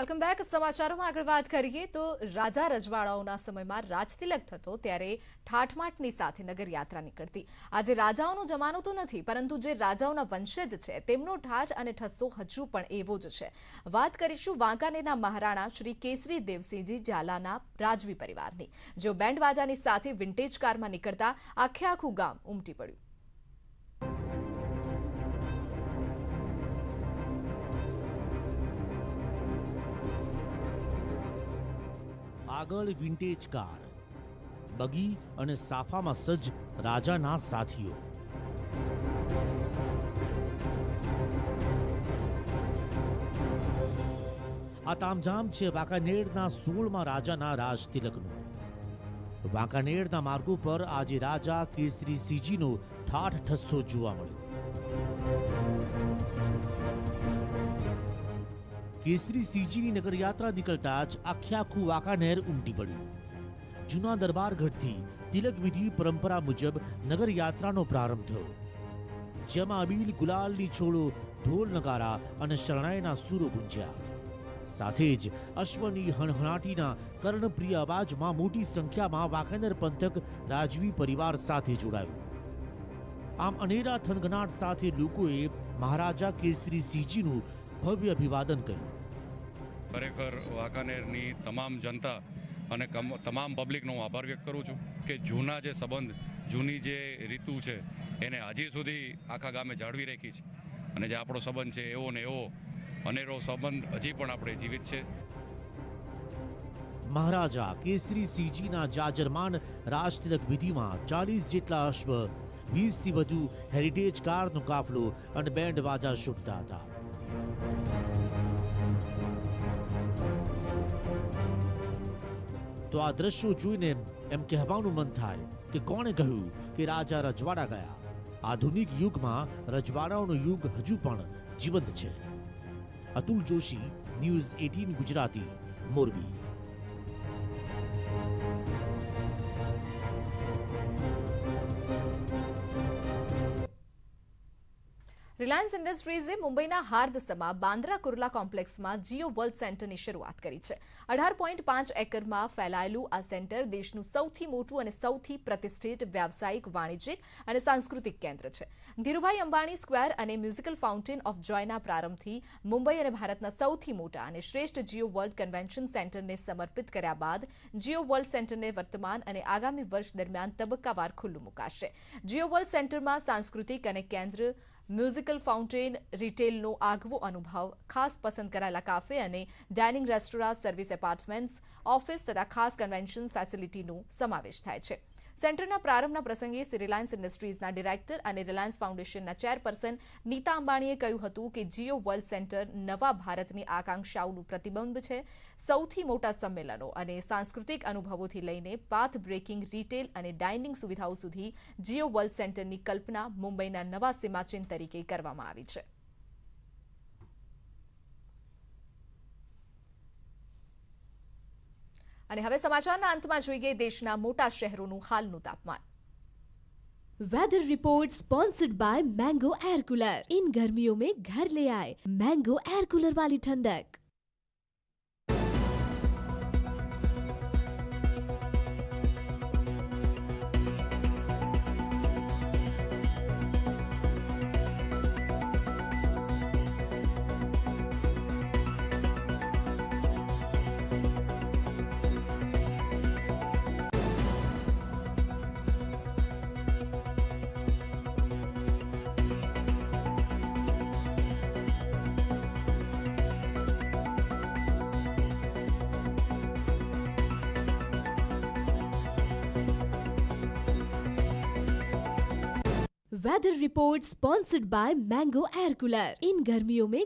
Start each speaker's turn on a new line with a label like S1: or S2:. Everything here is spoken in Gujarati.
S1: Welcome back. સમાચારોમાં આગળ વાત કરીએ તો રાજા રજવાડાઓના સમયમાં રાજતિલક થતો ત્યારે ઠાઠમાટની સાથે નગરયાત્રા નીકળતી. આજે રાજાઓનો જમાનો તો નથી, પરંતુ જે રાજાઓના વંશજ છે, તેમનો ઠાઠ અને ઠસ્સો હજુ પણ એવો જ છે. વાત કરીશું વાંકાનેરના મહારાણા શ્રી કેસરી દેવસિંહજી ઝાલાના રાજવી પરિવારની. જેઓ બેન્ડ બાજાની સાથે વિન્ટેજ કારમાં નીકળતા આખે આખું ગામ ઉમટી પડ્યું.
S2: આગળ વિન્ટેજ કાર બગી અને સાફામાં સજ્જ રાજાના સાથીઓ. આ તામઝામ છે વાંકાનેરના સોળમાં રાજાના રાજ તિલકનું વાંકાનેરના માર્ગો પર આજે રાજા કેસરી સીજીનો ઠાઠ ઠસ્સો જોવા મળ્યો. કેસરી સીજીની નગરયાત્રા નીકળતા જ આખે આખું વાંકાનેર ઉમટી પડ્યું. જૂના દરબાર ગઢથી તિલક વિધિ પરંપરા મુજબ નગરયાત્રાનો પ્રારંભ થયો. જેમાં અબીલ, ગુલાલની છોડો, ઢોલ નગારા અને શરણાઈના સૂરો ગુંજ્યા. સાથે જ અશ્વની હણહણાટીના કર્ણપ્રિય અવાજમાં મોટી સંખ્યામાં વાંકાનેર પંથક રાજવી પરિવાર સાથે જોડાયું. આમ અનેરા થનગનાટ સાથે લોકોએ મહારાજા કેસરી સિંહજીનું ભવ્ય અભિવાદન કર્યું.
S3: ખરેખર વાંકાનેરની તમામ જનતા અને તમામ પબ્લિકનો હું આભાર વ્યક્ત કરું છું કે જૂના જે સંબંધ, જૂની જે રીતુ છે, એને હજી સુધી આખા ગામે જાળવી રાખી છે. અને જે આપણો સંબંધ છે, એવો ને એવો અનેરો સંબંધ હજી પણ આપણે જીવિત છે.
S2: મહારાજા કેસરી સીજીના જાજરમાન રાજતિલક વિધિમાં ચાલીસ જેટલા અશ્વ, વીસથી વધુ હેરિટેજ કારનો કાફલો અને બેન્ડ વાજા શોભતા હતા. તો આ દ્રશ્યો જોઈને એમ કહેવાનું મન થાય કે કોણે કહ્યું કે રાજા રજવાડા ગયા. આધુનિક યુગમાં રજવાડાઓનો યુગ હજુ પણ જીવંત છે. Atul Joshi, news eighteen Gujarati, Morbi.
S1: Reliance ઇન્ડસ્ટ્રીઝે મુંબઈના હાર્દસમાં બાંદ્રા કુર્લા કોમ્પ્લેક્સમાં જીઓ વર્લ્ડ સેન્ટરની શરૂઆત કરી છે. અઢાર પોઈન્ટ પાંચ એકરમાં ફેલાયેલું આ સેન્ટર દેશનું સૌથી મોટું અને સૌથી પ્રતિષ્ઠિત વ્યાવસાયિક વાણિજ્યિક અને સાંસ્કૃતિક કેન્દ્ર છે. ધીરુભાઈ અંબાણી સ્ક્વેર અને મ્યુઝિકલ ફાઉન્ટેન ઓફ જોયના પ્રારંભથી મુંબઈ અને ભારતના સૌથી મોટા અને શ્રેષ્ઠ જીઓ વર્લ્ડ કન્વેન્શન સેન્ટરને સમર્પિત કર્યા બાદ જીઓ વર્લ્ડ સેન્ટરને વર્તમાન અને આગામી વર્ષ દરમિયાન તબક્કાવાર ખુલ્લું મુકાશે. જીઓ વર્લ્ડ સેન્ટરમાં સાંસ્કૃતિક અને કેન્દ્ર મ્યુઝિકલ ફાઉન્ટેન રિટેલનો આગવો અનુભવ, ખાસ પસંદ કરાયેલા કાફે અને dining restaurant service apartments office તથા ખાસ કન્વેન્શન ફેસિલિટીનો સમાવેશ થાય છે. સેન્ટરના પ્રારંભના પ્રસંગે રિલાયન્સ ઇન્ડસ્ટ્રીઝના ડિરેક્ટર અને રિલાયન્સ ફાઉન્ડેશનના ચેરપર્સન નીતા અંબાણીએ કહ્યું હતું કે જીઓ વર્લ્ડ સેન્ટર નવા ભારતની આકાંક્ષાઓનું પ્રતિબંધ છે. સૌથી મોટા સંમેલનો અને સાંસ્કૃતિક અનુભવોથી લઈને પાથ બ્રેકિંગ, રિટેલ અને ડાઇનિંગ સુવિધાઓ સુધી જીઓ વર્લ્ડ સેન્ટરની કલ્પના મુંબઈના નવા સીમાચિહ્ન તરીકે કરવામાં આવી છે. અને હવે સમાચારના અંતમાં જોઈએ દેશના મોટા શહેરોનું હાલનું તાપમાન
S4: weather report sponsored by Mango air cooler इन गर्मियों में घर ले आए मैंगो एयर कूलर वाली ठंडक weather report sponsored by Mango air cooler इन गर्मियों में